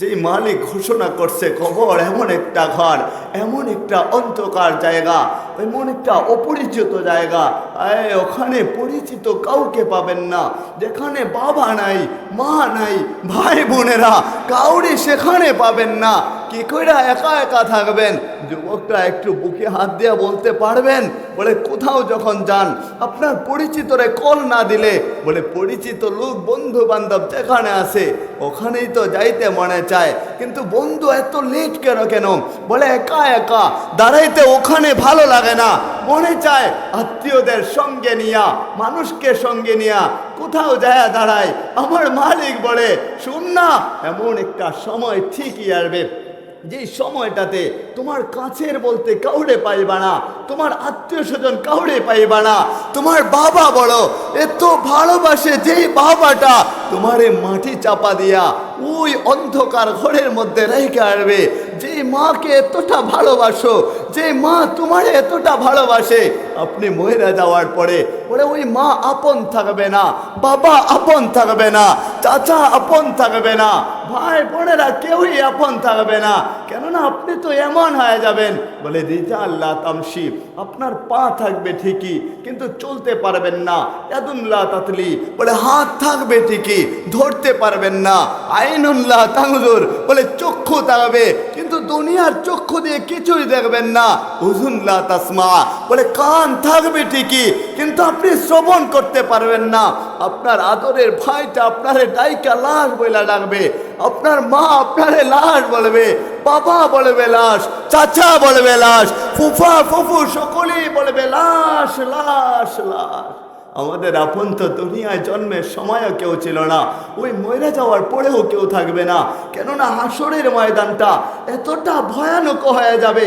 যেই মালিক ঘোষণা করছে, কবর এমন একটা ঘর, এমন একটা অন্ধকার জায়গা, এমন একটা অপরিচিত জায়গা ওখানে পরিচিত কাউকে পাবেন না, যেখানে বাবা নাই, মা নাই, ভাই বোনেরা, কাউরে সেখানে পাবেন না। কি করে একা একা থাকবেন? যুবকটা একটু বুকে হাত দিয়ে বলতে পারবেন? বলে, কোথাও যখন যান, আপনার পরিচিতরে কল না দিলে। বলে, পরিচিত লোক বন্ধু বান্ধব যেখানে আছে, ওখানেই তো যাইতে মনে চায়। কিন্তু বন্ধু এত লেট কেন কেন? বলে, একা একা, দাঁড়াইতে ওখানে ভালো লাগে না। মনে চায় আত্মীয়দের সঙ্গে নিয়া, মানুষকে সঙ্গে নিয়া, কোথাও যায় দাঁড়ায়। আমার মালিক বলে, শুন না, এমন একটা সময় ঠিকই আসবে। যে সময়টাতে তোমার কাছের বলতে কাউরে পাইবা না, তোমার আত্মীয় স্বজন কাউরে পাইবা না, তোমার বাবা বলো, এত ভালোবাসে যেই বাবাটা তোমারে মাটি চাপা দিয়া ওই অন্ধকার ঘরের মধ্যে রেখে আসবে। মাকে এতটা ভালোবাসো, যে মা তোমার এতটা ভালোবাসে, আপনি মহিলা যাওয়ার পরে বলে, ওই মা আপন থাকবে না, বাবা আপন থাকবে না, চাচা আপন থাকবে না, ভাই বোনেরা কেউই আপন থাকবে না, কেননা আপনি তো এমন হয়ে যাবেন। বলে, রিজা আল্লাহ তামসি আপনার পা থাকবে ঠিকই, কিন্তু চলতে পারবেন না ইয়াদুল্লাহ তাতলি। বলে, হাত থাকবে ঠিকই, ধরতে পারবেন না আইনুল্লাহ তাঙ্গুর বলে, চক্ষু থাকবে দুনিয়ার চক্ষু দিয়ে কিছুই দেখবেন না। হুজুল্লাহ তাসমা, বলে কান থাকবে ঠিকই, কিন্তু আপনি শ্রবণ করতে পারবেন না। আপনার আদরের ভাইটা আপনারে ডাইকা লাশ বইলা ডাকবে, আপনার মা আপনারে লাশ বলবে, বাবা বলবে লাশ, চাচা বলবে লাশ, ফুফা ফুফু সকলেই বলবে লাশ লাশ লাশ। আমাদের আপন তো দুনিয়ায় জন্মের সময়ও কেউ ছিল না। ওই মরে যাওয়ার পরেও কেউ থাকবে না। কেননা হাসরের ময়দানটা এতটা ভয়ানক হয়ে যাবে।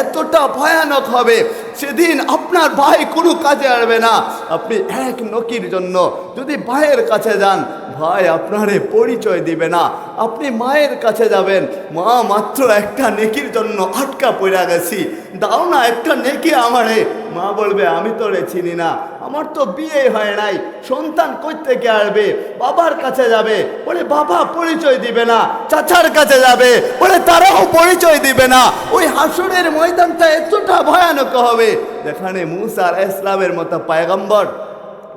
এতটা ভয়ানক হবে, সেদিন আপনার ভাই কোনো কাজে আসবে না। আপনি এক নকির জন্য যদি ভাইয়ের কাছে যান ভাই আপনারে পরিচয় দিবে না। আপনি মায়ের কাছে যাবেন। মা মাত্র একটা নেকির জন্য আটকা পড়ে গেছি। দাও না একটা নেকি আমারে। মা বলবে, আমি তো রে চিনি না। আমার তো বিয়ে হয় নাই। সন্তান কই থেকে আসবে। বাবার কাছে যাবে। বলে, বাবা পরিচয় দিবে না। চাচার কাছে যাবে। বলে, তারাও পরিচয় দিবে না। ওই হাসুরের ময়দানটা এতটা ভয়ানক হবে। যেখানে মুসা আলাইহিস ইসলামের মতো পায়গম্বর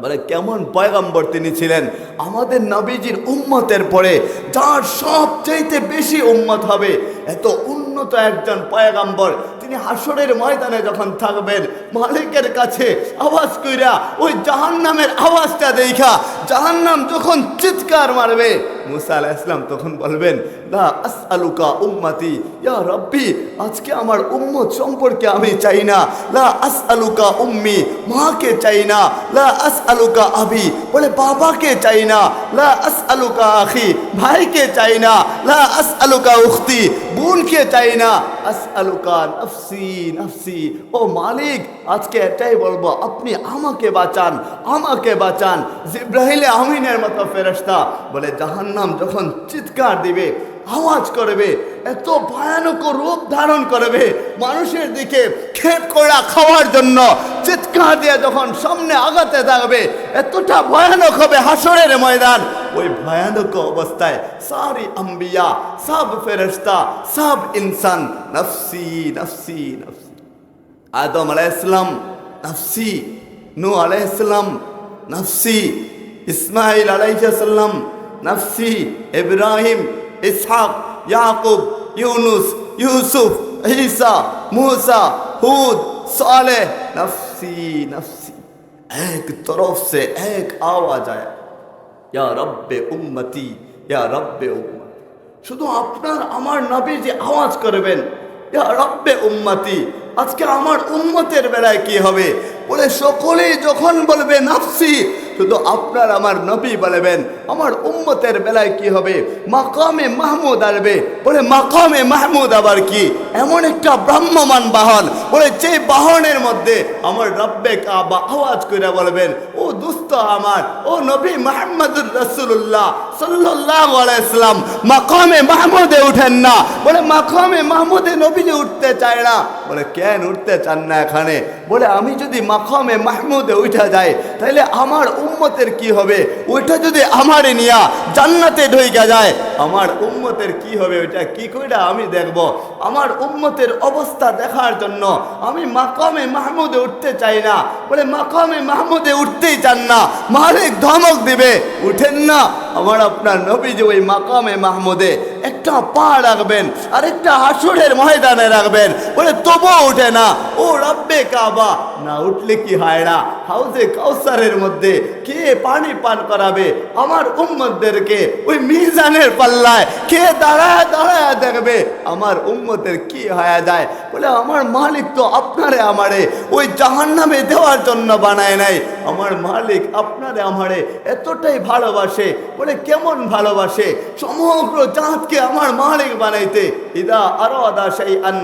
বলে কেমন পয়গাম্বর তিনি ছিলেন? আমাদের নাবিজির উম্মতের পরে যার সবচাইতে বেশি উম্মত হবে, এত উন্নত একজন পয়গম্বর। তিনি হাসরের ময়দানে যখন থাকবেন, মালিকের কাছে আওয়াজ কইরা ওই জাহান্নামের আওয়াজটা দেখা জাহান্নাম যখন চিৎকার মারবে মুসা আলাহ ইসলাম তখন বলবেন, লা আসআলুকা উম্মতি, ইয়া রব্বি, আজকে আমার উম্মত সম্পর্কে আমি চাই না। লা আসআলুকা উম্মি, মাকে চাই না। লা আসআলুকা আবি, বলে বাবাকে চাই না। লা আসআলুকা আখি, ভাইকে চাই না। লা আসআলুকা উখতি, বোনকে চাই না। আসআলুকা নফসি নফসি, ও মালিক, আজকে এটাই বলব, আপনি আমাকে বাঁচান আমাকে বাঁচান। জিব্রাহিলে আমিনের মতো ফেরেশতা, বলে জাহান্নাম যখন চিৎকার দিবে, আওয়াজ করবে, এত ভয়ানক রূপ ধারণ করবে, মানুষের দিকে ক্ষেত করা খাওয়ার জন্য চিৎকার দিয়ে যখন সামনে আগাতে থাকবে, এতটা ভয়ানক হবে হাসরের ময়দান। ওই ভয়ানক অবস্থায় সারি আম্বিয়া, সব ফেরেশতা, সব ইনসান, নফসি নফসি নফসি। আদম আলাইসলাম নফসি। নু আলাইহিসসালাম নফসি। ইসমাইল আলাইহিসসালাম নাফসি, ইব্রাহিম, ইসহাক, ইয়াকুব, ইউনুস, ইউসুফ, ঈসা, মুসা, হুদ সালে নাফসি নাফসি। এক তরফ সে এক আওয়াজ আয়া। ইয়া রব্বে উম্মতি, ইয়া রব্বে উম্মতি। শুধু আপনার, আমার নবী যে আওয়াজ করবেন, ইয়া রব্বে উম্মতি, আজকে আমার উম্মতের বেলায় কি হবে? বলে সকলেই যখন বলবে নাফসি শুধু আপনার, আমার নবী বলবেন, আমার উম্মতের বেলায় কি হবে? মাকামে মাহমুদ আসবে। বলে, মাকামে মাহমুদ আবার কি? এমন একটা ব্রাহ্মমান বাহন। বলে, যে বাহনের মধ্যে আমার রব্বে কাবা আওয়াজ করে বলবেন, ও দুস্থ আমার, ও নবী মাহমুদুর রসুল্লাহ সাল্লাহ আলাইসলাম মাকামে মাহমুদে উঠেন না। বলে, মাকামে মাহমুদে নবী যে উঠতে চায় না। বলে, কেন উঠতে চান না এখানে? বলে, আমি যদি মাকামে মাহমুদে উঠে যাই তাহলে আমার উম্মতের কি হবে? ওইটা যদি আমারে নিয়া জান্নাতে ঢইকা যায়, আমার উম্মতের কি হবে ওইটা কি কইরা আমি দেখব? আমার উম্মতের অবস্থা দেখার জন্য আমি মাকামে মাহমুদে উঠতে চাই না। বলে, মাকামে মাহমুদে উঠতেই চান না। মালিক ধমক দিবে। উঠেন না। আমার আপনার নবী যে ওই মাকামে মাহমুদে একটা পা রাখবেন আর একটা হাসুরের ময়দানে রাখবেন। বলে, তবুও উঠে না। ও রব্বে কাবা, না উঠলে কি হয় না? হাউজে কাউসারের মধ্যে কে পানি পান করাবে? আমার উম্মতদেরকে ওই মিজানের পাল্লায় কে দাঁড়ায় দাঁড়ায় দেখবে? আমার উম্মতের কি হয়ে যায়? বলে, আমার মালিক তো আপনারে আমারে ওই জাহান নামে দেওয়ার জন্য বানায় নাই। আমার মালিক আপনারে আমারে এতটাই ভালোবাসে বলে, কেমন ভালোবাসে সমগ্র জাতকে আমার মালিক বানাইতে? ইদা আরও আদা সেই আন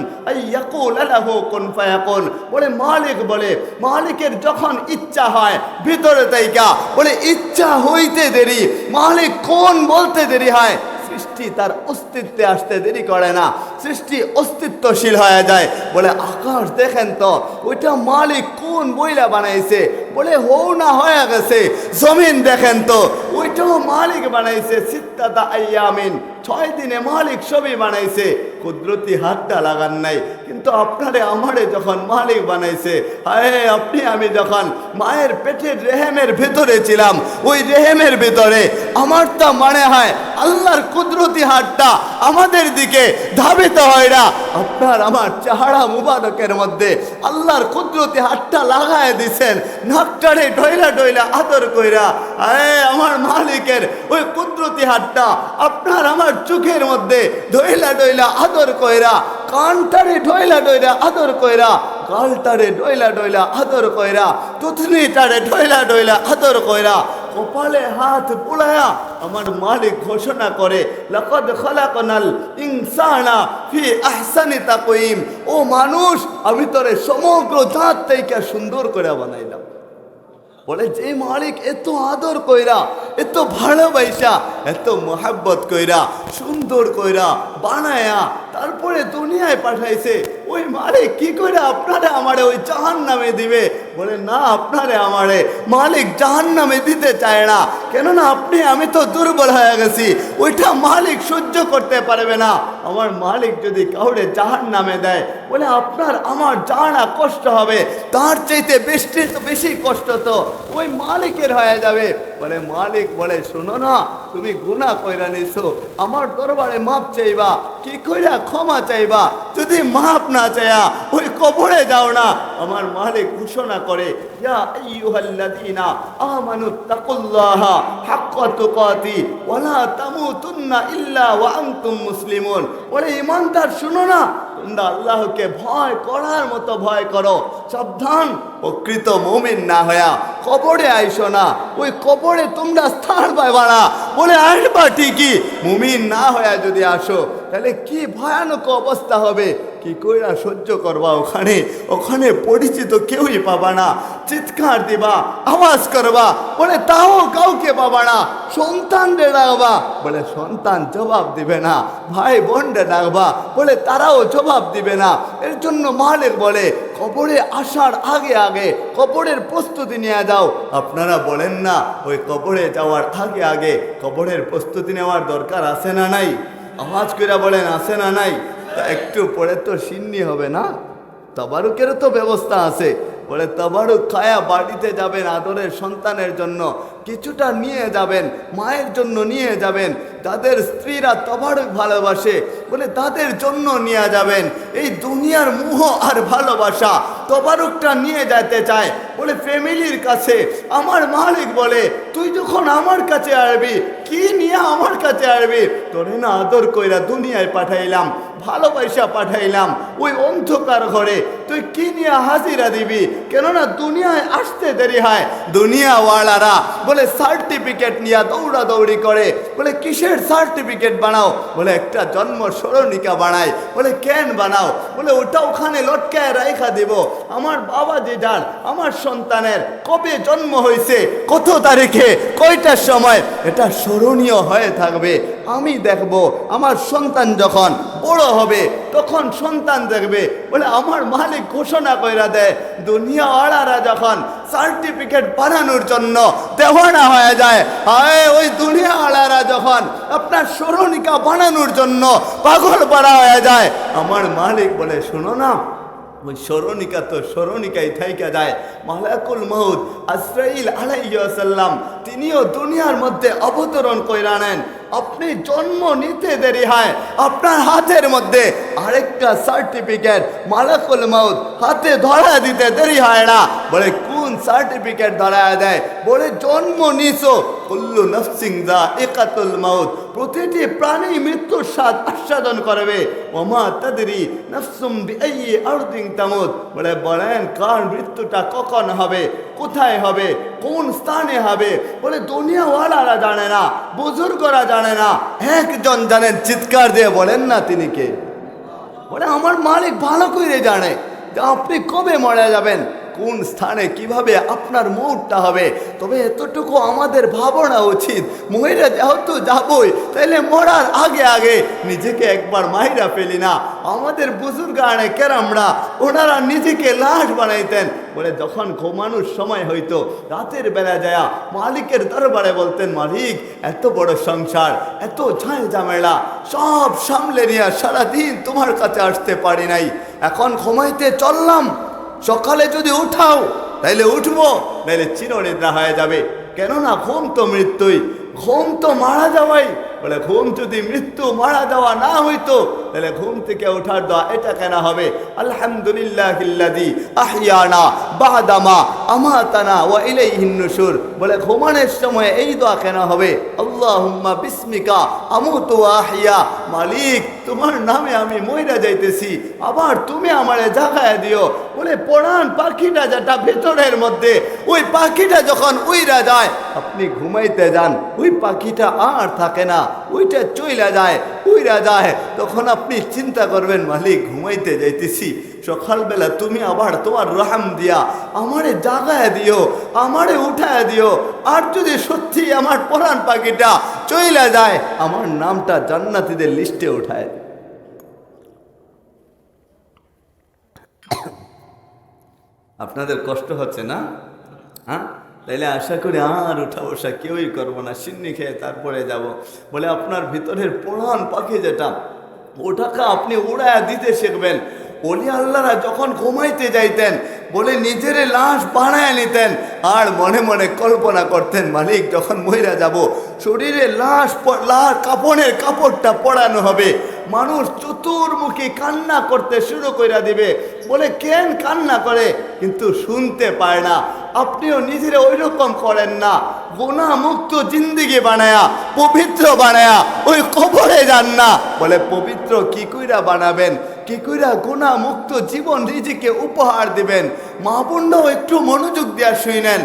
কোন বলে, মালিক বলে, মালিকের যখন ইচ্ছা হয় ভিতরে তাইকা। বলে, ইচ্ছা হইতে দেরি। মালিক কোন বলতে দেরি হয়? সৃষ্টি তার অস্তিত্বে আসতে দেরি করে না। সৃষ্টি অস্তিত্বশীল হয়ে যায়। বলে, আকাশ, দেখেন তো, ওইটা মালিক কোন বইলা বানাইছে? বলে হও না হয়ে গেছে, জমিন দেখেন তো, ওইটাও মালিক বানাইছে, সিত্তাতা আইয়ামিন, ছয় দিনে মালিক সবই বানাইছে, কুদরতি হাতটা লাগান নাই, কিন্তু আপনারে, আমারে যখন মালিক বানাইছে আরে আপনি, আমি যখন মায়ের পেটের রেহেমের ভেতরে ছিলাম, ওই রেহেমের ভেতরে আমার তো মনে হয় আল্লাহর কুদরতি হাতটা আমাদের দিকে ধাবিত হয় না। আপনার আমার চেহারা মুবারকের মধ্যে আল্লাহর কুদরতি হাতটা লাগায় দিছেন। নাকটারে ডইলা ডইলা আদর কইরা, আরে আমার মালিকের ওই কুদরতি হাতটা আপনার আমার চোখের মধ্যে ডইলা ডইলা আদর কইরা, কানটারে ডইলা ডইলা আদর কইরা, গালটারে ডইলা ডইলা আদর কইরা, তুতনিটারে ডইলা ডইলা আদর কইরা কপালে হাত বুলায়া আমার মালিক ঘোষণা করে, লাকাদ খালাকনাল ইনসানা ফি আহসানি তাকওয়িম। ও মানুষ, আমি তোরে সমগ্র জাত থেকে সুন্দর করে বানাইলাম। বলে, যে মালিক এত আদর কইরা, এত ভালোবাসা, এত মহাব্বত কইরা, সুন্দর কইরা বানায়া তারপরে দুনিয়ায় পাঠাইছে, ওই মালিক কি করে আপনারে আমারে ওই জাহান নামে দিবে? বলে, না, আপনারে আমারে মালিক জাহান নামে দিতে চায় না। কেননা আপনি, আমি তো দুর্বল হয়ে গেছি। ওইটা মালিক সহ্য করতে পারবে না। আমার মালিক যদি কাউরে জাহান নামে দেয়, বলে, আপনার, আমার জানা কষ্ট হবে। তার চাইতে বেশি বেশি কষ্ট তো ওই মালিকের হয়ে যাবে। বলে, মালিক বলে, শোনো না, তুমি গুণা কইরা নিছো। আমার দরবারে মাপ চাইবা, কি কইরা ক্ষমা চাইবা? যদি মাপ না চাইয়া ওই কবরে যাও না। আমার মালিক ঘোষণা করে, ইয়া আইয়ুহাল্লাযীনা আমানু তাকুল্লাহা হাক্কা তুকাতি ওয়ালা তামুতুন্না ইল্লা ওয়া আনতুম মুসলিমুন। বলে, ইমানদার, শুনো না তোমরা আল্লাহকে ভয় করার মতো ভয় করো। সাবধান, প্রকৃত মমিন না হয়া কবরে আইসো না। ওই কবরে তোমরা স্থান পাইবা না। বলে আসবা ঠিকই, মুমিন না হয়া যদি আসো, তাহলে কি ভয়ানক অবস্থা হবে? কি কইরা সহ্য করবা ওখানে? ওখানে পরিচিত কেউই পাবা না। চিৎকার দিবা, আওয়াজ করবা, বলে তাও কাউকে পাবা না। সন্তানরে ডাকবা, বলে সন্তান জবাব দিবে না। ভাই বোনরে ডাকবা, বলে তারাও জবাব দিবে না। এর জন্য মালিক বলে, কবরে আসার আগে আগে কবরের প্রস্তুতি নিয়ে যাও। আপনারা বলেন না, ওই কবরে যাওয়ার আগে আগে কবরের প্রস্তুতি নেওয়ার দরকার আছে না নাই? আওয়াজ করে বলেন, আছে না নাই? তা একটু পরে তো সিন্নি হবে না? তাবারুকেরও তো ব্যবস্থা আছে। বলে তাবারুক খায়া বাড়িতে যাবেন আদরের সন্তানের জন্য। কিছুটা নিয়ে যাবেন, মায়ের জন্য নিয়ে যাবেন। তাদের স্ত্রীরা তবারুক ভালোবাসে, বলে তাদের জন্য নিয়ে যাবেন। এই দুনিয়ার মোহ আর ভালোবাসা তবারুকটা নিয়ে যেতে চায়। বলে, ফ্যামিলির কাছে আমার মালিক বলে, তুই যখন আমার কাছে আসবি, কি নিয়ে আমার কাছে আসবি? তোরে না আদর কইরা দুনিয়ায় পাঠাইলাম, ভালোবাসা পাঠাইলাম, ওই অন্ধকার ঘরে। তুই কি নিয়ে হাজিরা দিবি? কেননা দুনিয়ায় আসতে দেরি হয়। দুনিয়াওয়ালারা বলে, সার্টিফিকেট নিয়ে দৌড়া দৌড়ি করে। বলে, কিসের সার্টিফিকেট বানাও? বলে, একটা জন্ম স্মরণিকা বানাই। বলে, কেন বানাও? বলে, ওটা ওখানে লটকায় রাইখা দিব। আমার বাবা যে যার, আমার সন্তানের কবে জন্ম হয়েছে, কত তারিখে কয়টার সময়, এটা স্মরণীয় হয়ে থাকবে। আমি দেখব, আমার সন্তান যখন বড় হবে, তখন সন্তান দেখবে। বলে আমার মালিক ঘোষণা কইরা দেয় দুনিয়া আড়ারা যখন সার্টিফিকেট বানানোর জন্য দেওয়ানা হয়ে যায়, হায়, ওই দুনিয়া আড়ারা যখন আপনার স্মরণিকা বানানোর জন্য পাগল পাড়া হয়ে যায়। আমার মালিক বলে, শোনো না ওই স্মরণিকা তো স্মরণিকাই থাইকা যায়। মালাকুল মহুদ আসরাইল আলাইসাল্লাম তিনিও দুনিয়ার মধ্যে অবতরণ কইরা নেন। আপনি জন্ম নিতে দেরি হয়, আপনার হাতের মধ্যে আরেকটা সার্টিফিকেট মালাকুল মহুদ হাতে ধরা দিতে দেরি হয় না। বলে কোন সার্টিফিকেট ধরা দেয়। বলে, জন্ম নিছো। কুল্লু নফসিং দা একাতুল মাউত, প্রতিটি প্রাণী মৃত্যুর স্বাদ আস্বাদন করবে। ওমা তাদেরই নফসুম বিআই আরদিন তামুত। বলে, বলেন, কার মৃত্যুটা কখন হবে? কোথায় হবে? কোন স্থানে হবে? বলে, দুনিয়াওয়ালারা জানে না, বুজুর্গরা জানে না। একজন জানেন, চিৎকার দিয়ে বলেন না তিনি কে? বলে, আমার মালিক ভালো করে জানে আপনি কবে মারা যাবেন? কোন স্থানে কীভাবে আপনার মৌটটা হবে? তবে এতটুকু আমাদের ভাবনা উচিত। মহিলা যেহেতু যাবই, তাইলে মরার আগে আগে নিজেকে একবার মাইরা ফেলি না। আমাদের বুজুর্গ আনে কেরামরা, ওনারা নিজেকে লাশ বানাইতেন। বলে যখন ঘুমানোর সময় হইতো, রাতের বেলা যায় মালিকের দরবারে বলতেন, মালিক, এত বড় সংসার, এত ঝাঁ ঝামেলা সব সামলে নিয়ে সারাদিন তোমার কাছে আসতে পারি নাই। এখন ঘুমাইতে চললাম সকালে যদি উঠাও, তাইলে উঠবো, নাইলে চিরনিদ্রা হয়ে যাবে। কেননা ঘুম তো মৃত্যুই, ঘুম তো মারা যাওয়াই। বলে, ঘুম যদি মৃত্যু মারা যাওয়া না হইতো, তাহলে ঘুম থেকে ওঠার দোয়া এটা কেন হবে? আলহামদুলিল্লাহ বাদামা আমাতানা ওয়া ইলাইহিন নুশুর। বলে, ঘুমানোর সময় এই দোয়া কেন হবে? আল্লাহুম্মা বিসমিকা আমুতু ওয়া আহিয়া মালিক, তোমার নামে আমি মইরা যাইতেছি, আবার তুমি আমারে জাগায় দিও। বলে পড়ান পাখিটা যেটা ভেতরের মধ্যে, ওই পাখিটা যখন উইরা যায়, আপনি ঘুমাইতে যান, ওই পাখিটা আর থাকে না। ওইটা চইলা যায়, উইরা যায়। তখন আপনি চিন্তা করবেন, মালিক, ঘুমাইতে যাইতেছি। সকালবেলা তুমি আবার তোমার রহাম দিয়া আমারে জাগায় দিও, আমারে উঠায় দিও। আর যদি সত্যি আমার পরাণ পাখিটা চইলা যায়, আমার নামটা জান্নাতিদের লিস্টে উঠায়। আপনাদের কষ্ট হচ্ছে না? হ্যাঁ? তাইলে আশা করি আর উঠা বসা কেউই করব না, সিন্নি খেয়ে তারপরে যাব। বলে আপনার ভিতরের প্রধান পাখি যেটা, ওটাকে আপনি উড়ায় দিতে শিখবেন। অলি আল্লাহরা যখন ঘুমাইতে যাইতেন, বলে নিজের লাশ বানায় নিতেন, আর মনে মনে কল্পনা করতেন, মালিক, যখন মহিলা যাব, শরীরে লাশ লাশ কাপড়ের কাপড়টা পরানো হবে। মানুষ চতুর্মুখী কান্না করতে শুরু করে দিবে। বলে, কেন কান্না করে? কিন্তু শুনতে পায় না। আপনিও নিজেরা ওই রকম করেন না। গোনা মুক্ত জিন্দিগি বানায়া, পবিত্র বানায়া, ওই কবরে যান না। বলে, পবিত্র কি কইরা বানাবেন? কি কইরা গোনা মুক্ত জীবন রিজিকে উপহার দিবেন। মা একটু মনোযোগ দেওয়া শুনেন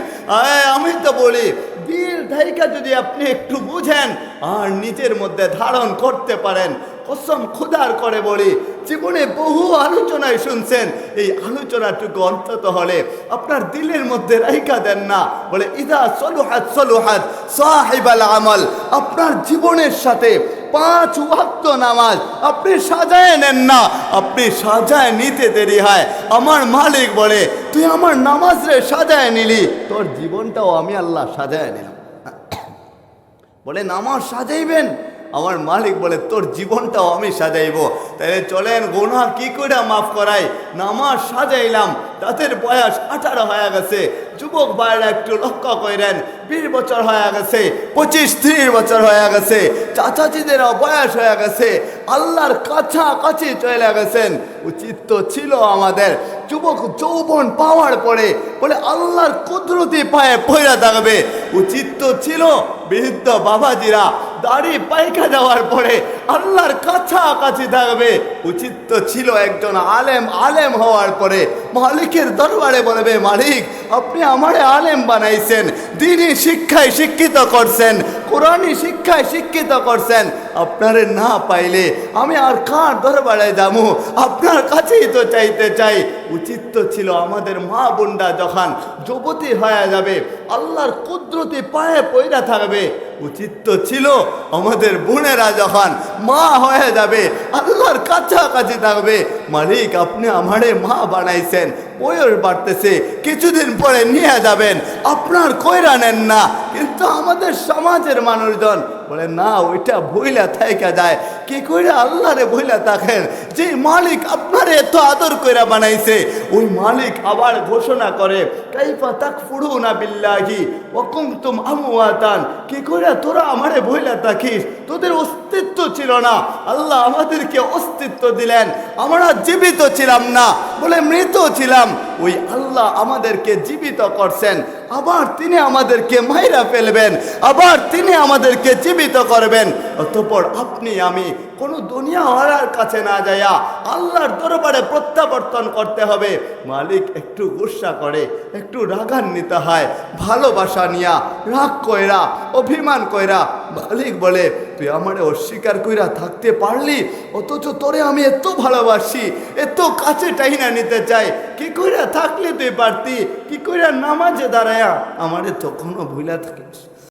আমি তো বলি, দিল ধাইকা যদি আপনি একটু বুঝেন আর নিজের মধ্যে ধারণ করতে পারেন, কসম খুদার করে বলি, জীবনে বহু আলোচনায় শুনছেন, এই আলোচনাটুকু অন্তত হলে আপনার দিলের মধ্যে রাইকা দেন না। বলে, ইদা সলুহাত সলুহাত সাহিবাল আমল। আপনার জীবনের সাথে পাঁচ ওয়াক্ত নামাজ। আপনি সাজায় নেন না। আপনি সাজায় নিতে দেরি হয়। আমার মালিক বলে, তুই আমার নামাজ রে সাজায় নিলি। তোর জীবনটাও আমি আল্লাহ সাজায় নিলাম। বলে, নামাজ সাজাইবেন? আমার মালিক বলে, তোর জীবনটাও আমি সাজাইব। তাহলে চলেন গোনা কি করে মাফ করাই? নামাজ সাজাইলাম তাদের বয়স আঠারো হয়ে গেছে। যুবক ভাইরা একটু লক্ষ্য করেন বিশ বছর হয়ে গেছে, পঁচিশ, ত্রিশ বছর হয়ে গেছে চাচাচিদেরও বয়স হয়ে গেছে, আল্লাহর কাছাকাছি চলে গেছেন। উচিত তো ছিল আমাদের। যুবক যৌবন পাওয়ার পরে বলে, আল্লাহর কুদরতি পায়ে পয়রা থাকবে। উচিত তো ছিল বৃদ্ধ বাবাজিরা দাড়ি পাইকা যাওয়ার পরে আল্লাহর কাছাকাছি থাকবে। উচিত তো ছিল একজন আলেম আলেম হওয়ার পরে মালিকের দরবারে বলবে, মালিক, আপনি আমারে আলেম বানাইছেন, দিনই শিক্ষায় শিক্ষিত করছেন, কোরআনই শিক্ষায় শিক্ষিত করছেন আপনারে না পাইলে আমি আর কার দরবারে যাব? আপনার কাছেই তো চাইতে চাই। উচিত তো ছিল আমাদের মা বোনরা যখন যুবতী হয়ে যাবে, আল্লাহর কুদরতি পায়ে পয়রা থাকবে। উচিত তো ছিল আমাদের বোনেরা যখন মা হয়ে যাবে, আল্লাহর কাছাকাছি থাকবে। মালিক, আপনি আমারে মা বানাইছেন, বয়স বাড়তেছে, কিছুদিন পরে নিয়ে যাবেন। আপনার কইরা নেন না, কিন্তু আমাদের সমাজের মানুষজন বলে, না, ওইটা ভইলা থাইকা যায়। কি কইরা আল্লাহরে ভইলা থাকেন? যে মালিক আপনারে এত আদর কইরা বানাইছে, ওই মালিক আবার ঘোষণা করে, কাইফা তাকফুরুনা বিল্লাহি ওয়া কুনতুম আমওয়াতান। কি কইরা, তোরা আমারে ভইলা থাকিস, তোদের অস্তিত্ব ছিল না। আল্লাহ আমাদেরকে অস্তিত্ব দিলেন, আমরা জীবিত ছিলাম না। বলে, মৃত ছিলাম। ওই আল্লাহ আমাদেরকে জীবিত করছেন। আবার তিনি আমাদেরকে মাইরা ফেলবেন, আবার তিনি আমাদেরকে জীবিত করবেন। অতপর আপনি, আমি কোনো হারার কাছে না যায়া আল্লাহর দরবারে প্রত্যাবর্তন করতে হবে। মালিক একটু গুসা করে, একটু রাগান্বিত হয়, ভালোবাসা নিয়া, রাগ কয়রা অভিমান কইরা মালিক বলে, তুই আমারে অস্বীকার কইরা থাকতে পারলি? অথচ তোরে আমি এত ভালোবাসি, এত কাছে টাইনা নিতে চাই। কি কইরা থাকলে তুই পারতি? কি কইরা নামাজে দাঁড়ায়া আমারে তখনও ভুলা থাকিস?